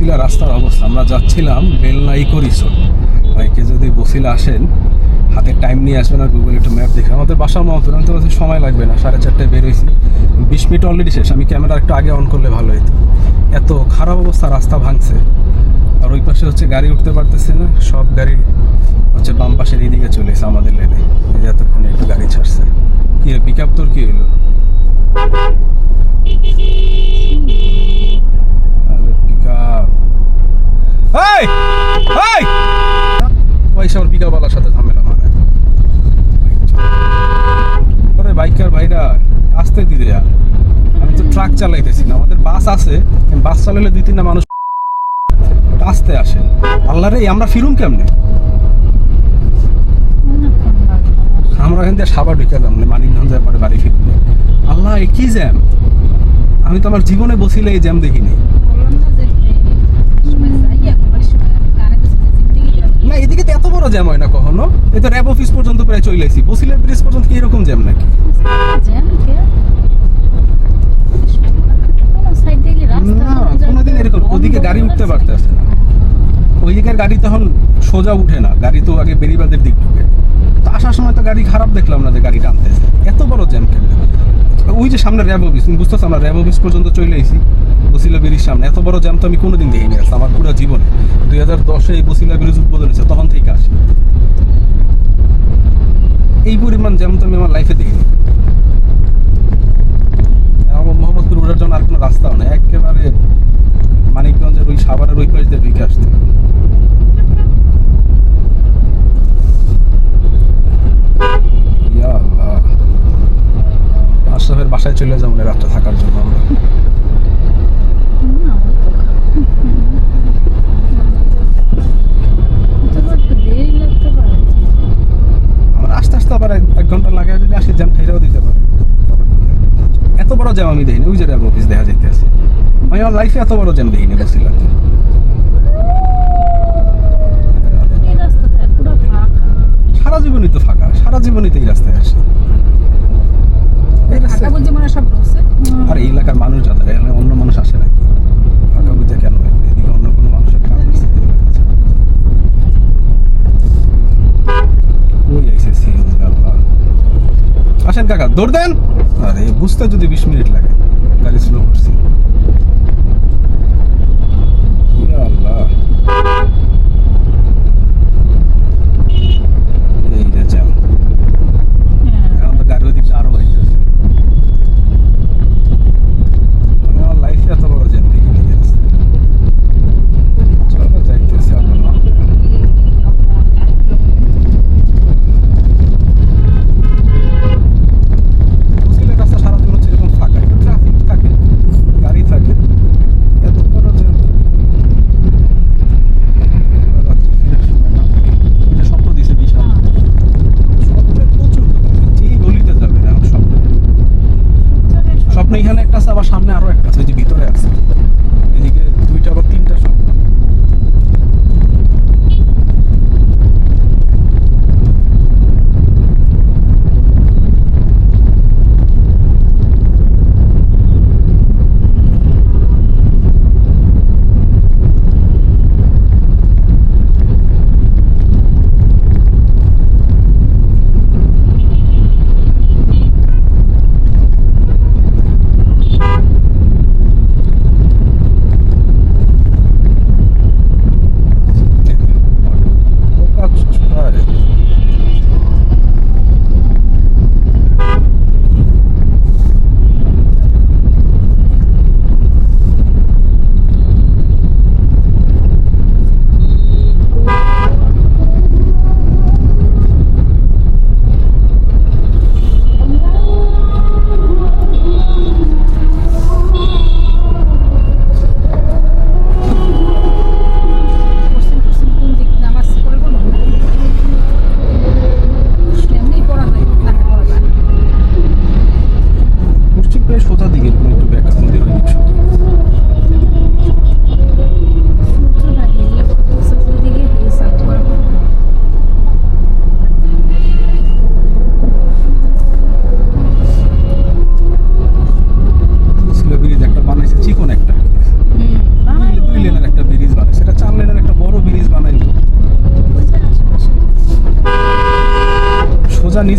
বসিলা রাস্তার অবস্থা। আমরা যাচ্ছিলাম বেলনা ইকো রিসোর্ট। ভাইকে যদি বসিলা আসেন, হাতে টাইম নিয়ে আসবেন আর গুগল একটু ম্যাপ দেখে। আমাদের বাসা মহন্তর আমি তো সময় লাগবে না। সাড়ে চারটায় বেরোইছি বিশ মিনিট অলরেডি শেষ। আমি ক্যামেরা একটু আগে অন করলে ভালো হতো এত খারাপ অবস্থা, রাস্তা ভাঙছে। আর ওই পাশে হচ্ছে গাড়ি উঠতে পারতেছে না। সব গাড়ি হচ্ছে বাম পাশের এইদিকে চলে এসে আমাদের লেনে এতক্ষণে একটু গাড়ি ছাড়ছে। কি পিক আপ তোর কি হইল আরে পিক আপ পয়সা আমার সাথে ঝামেলা আরে বাইকার ভাইরা আমি তো ট্রাক চালাইতেছি না, আমাদের বাস আছে বাস চালালে দুই মানুষ আসেন আমরা ফিরুম কেমনে? আমরা এখান থেকে সাবা ঢুকে যাম মানিকগঞ্জ পরে বাড়ি ফিরব আল্লাহ কি জ্যাম? আমি তো আমার জীবনে বসিলে এই জ্যাম দেখিনি। না, এদিকে এত বড় জ্যাম হয় না কখনো? এই তো র্যাব অফিস পর্যন্ত প্রায় চলে এসেছি বসিলের ব্রিজ পর্যন্ত কি এরকম জ্যাম নাকি? কোনোদিন এরকম ওদিকে গাড়ি উঠতে পারতেছে না। ওই দিকের গাড়ি তখন সোজা উঠে না। গাড়ি তো আগে বেরিবাদের দিক ঢুকে। তো আসার সময় তো গাড়ি খারাপ দেখলাম না যে গাড়ি টানতেছে এত বড় জ্যাম কেন ওই যে সামনে র্যাব অফিস তুমি বুঝতেছো আমরা র্যাব অফিস পর্যন্ত চলে এসেছি বসিলা বেরির সামনে। এত বড় জ্যাম তো আমি কোনোদিন দেখিনি আসলে আমার পুরো জীবনে। দুই হাজার দশে এই বসিলা ব্রিজ উদ্বোধন হয়েছে তখন থেকে আসি এই পরিমাণ জ্যাম তো আমি আমার লাইফে দেখিনি আমার মোহাম্মদপুর উঠার জন্য আর কোনো রাস্তাও নেই একেবারে মানিকগঞ্জের ওই সাভারের ওই পাশ দিয়ে ঢুকে আসতে হবে। ইয়া আল্লাহ। আশরাফের বাসায় চলে যাব না রাতটা থাকার জন্য আমরা আমার আস্তে আস্তে আবার এক- এক ঘণ্টা লাগে যদি আসি জ্যাম খাইরাও দিতে পারে ততক্ষণে। এত বড় জ্যাম আমি দেখিনি। ওই যে র্যাব অফিস দেখা যাইতেছে। আমি আমার লাইফে এত বড় জ্যাম দেখিনি বলছিলাম সারা জীবনই তো ফাঁকা সারা জীবনই তো এই রাস্তায় আসি এই রাস্তায় আর এই এলাকার মানুষ যাদের এলাকায় অন্য মানুষ আসে নাকি ফাঁকা বুঝতে কেন হয়? এদিকে অন্য কোনো মানুষের কাজ আছে এই এলাকায় ছাড়া। কই আইছে CNG আল্লাহ। আসেন কাকা দৌড় দেন। আরে বুঝতে যদি বিশ মিনিট লাগে গাড়ি স্লো করছি ইয়া আল্লাহ এই যে জ্যাম এখন তো গাড়ি ওদিকে আরও হইতেছে আমি আমার লাইফে এত বড় জ্যাম দেখিনি এই রাস্তায়। চলো যাইতেছি আল্লাহ নাম করে। মুসলিমের রাস্তা সারাদিন হচ্ছে এরকম ফাঁকা একটু ট্রাফিক থাকে গাড়ি থাকে এত বড় জ্যাম রাত্রে ফেরার সময় না এই যে স্বপ্ন দিছে বিশাল স্বপ্নের প্রচুর দোকান। যেই গলিতে যাবে এখন স্বপ্ন স্বপ্ন এখানে একটা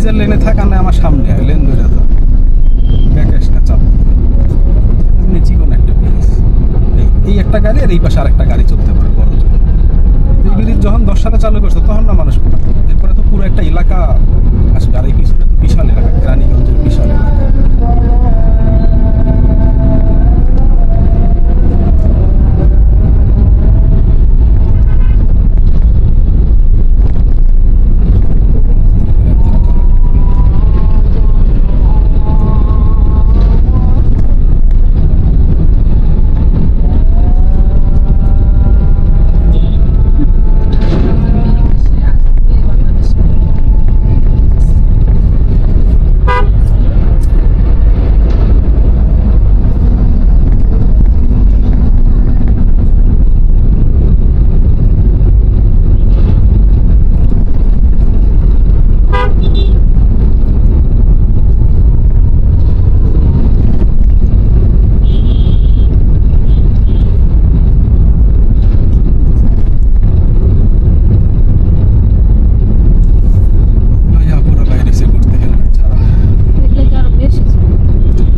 নিজের লেনে থাকা না আমার সামনে হয় লেন ধরে যা ব্যাকাস না, চাপ নিচি চিকন একটা ব্রিজ এই- একটা গাড়ি আর এই পাশে আরেকটা গাড়ি চলতে পারে বড় এই ব্রিজ যখন দশ সালে চালু করছে, তখন না মানুষ কোথায় এরপরে তো পুরো একটা এলাকা আসবে আর এই পিছনে তো বিশাল এলাকা, রানীগঞ্জের বিশাল এলাকা ভাইয়া পুরো বাইরে এসে ঘুরতে হেলমেট ছাড়া এগুলো কি আরও বেশি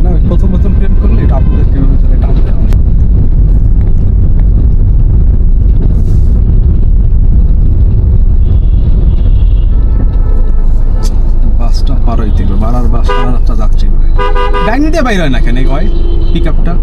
না ওই প্রথম প্রথম প্রেম করলে এটা আপনাদের কেউ ভিতরে টান দেয় আমার বাসটা পার হইতে গেল বারার বাস বারারটা যাচ্ছে ডাইন দিয়ে বাইরে না কেন? হয় পিক আপটা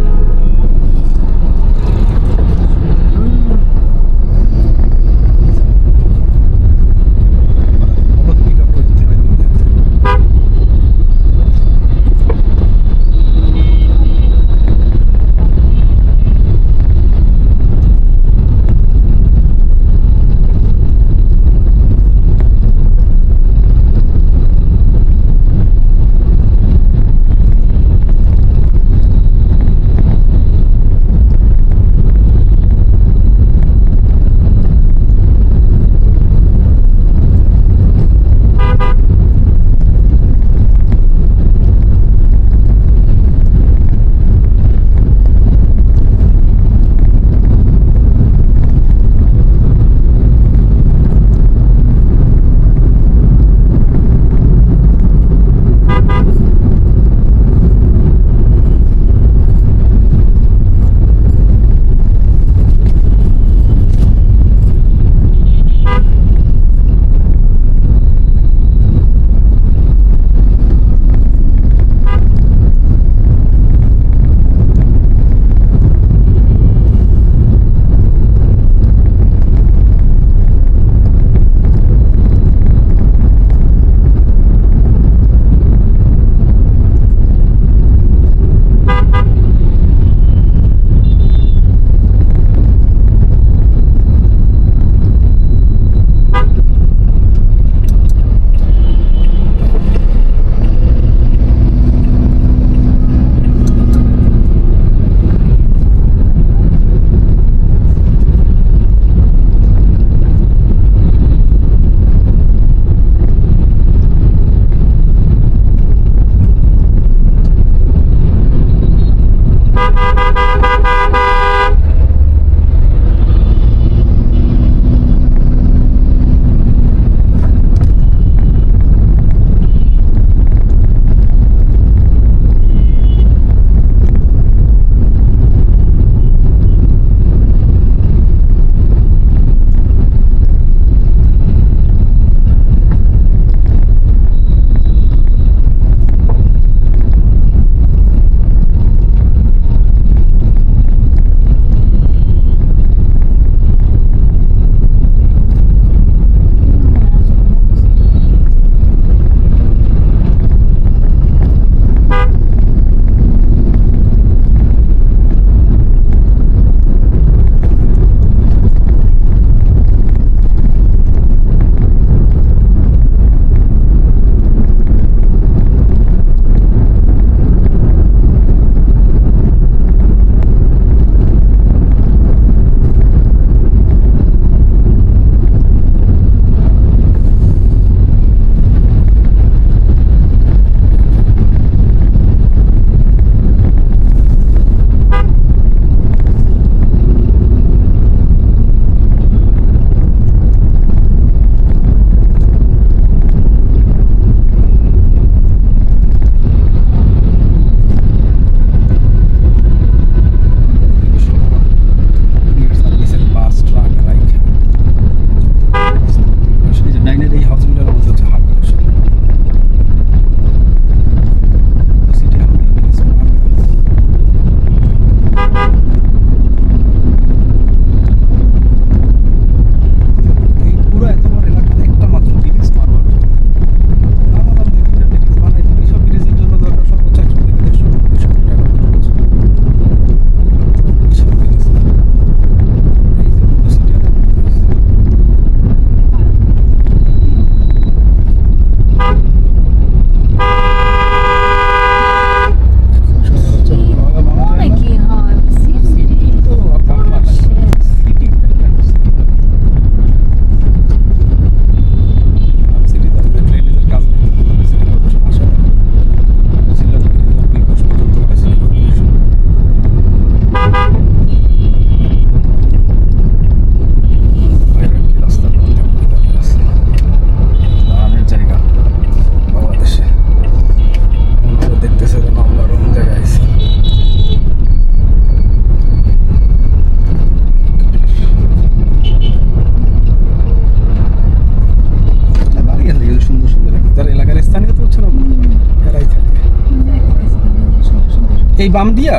এই বাম দিয়া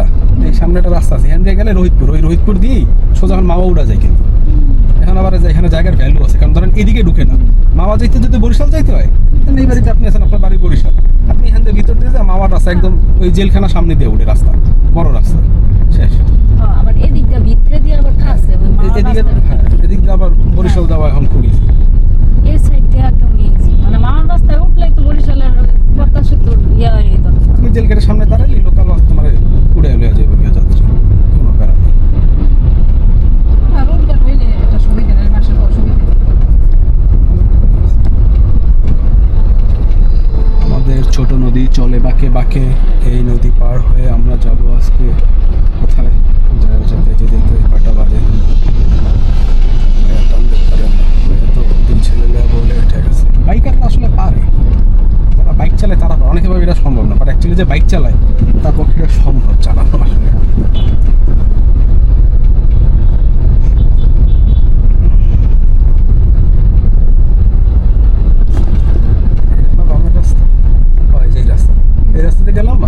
এই সামনে একটা রাস্তা আছে এখান দিয়ে গেলে রোহিতপুর ওই রোহিতপুর দিয়েই সোজা এখন মামা উড়া যায় কিন্তু। এখন আবার এখানে জায়গার ভ্যালু আছে কারণ ধরেন এদিকে ঢুকে না। মামা যাইতে যদি বরিশাল যাইতে হয় তাহলে এই বাড়িতে আপনি আছেন আপনার বাড়ি বরিশাল। আপনি এখান থেকে ভিতর দিয়ে মামার রাস্তা একদম ওই জেলখানা সামনে দিয়ে উঠে রাস্তা বড় রাস্তা শেষ। হ্যাঁ, আবার এদিক দিয়ে ভিতরে দিয়ে আবার আছে ওই এ- মাওয়া এদিকে রাস্তার হ্যাঁ, ভিতরে। এদিক দিয়ে আবার বরিশাল যাওয়া এখন খুব। এই সাইড দিয়ে একদম ইজি মানে মাওয়ার রাস্তায় উঠলেই তো বরিশালের ইয়া তুমি জেল গেটের সামনে দাঁড়ালি লোকাল লঞ্চ তোমার উড়ে এলে যাবে গিয়ে যাত্রী কোনো প্যারা নেই। আমাদের ছোট নদী চলে বাঁকে বাঁকে এই নদী পার হয়ে চালায় তারা অনেকে ভাবে এটা সম্ভব না বাট অ্যাকচুয়ালি যে বাইক চালায়, তার পক্ষে এটা সম্ভব চালানো আসলে। এই রাস্তা গেলাম।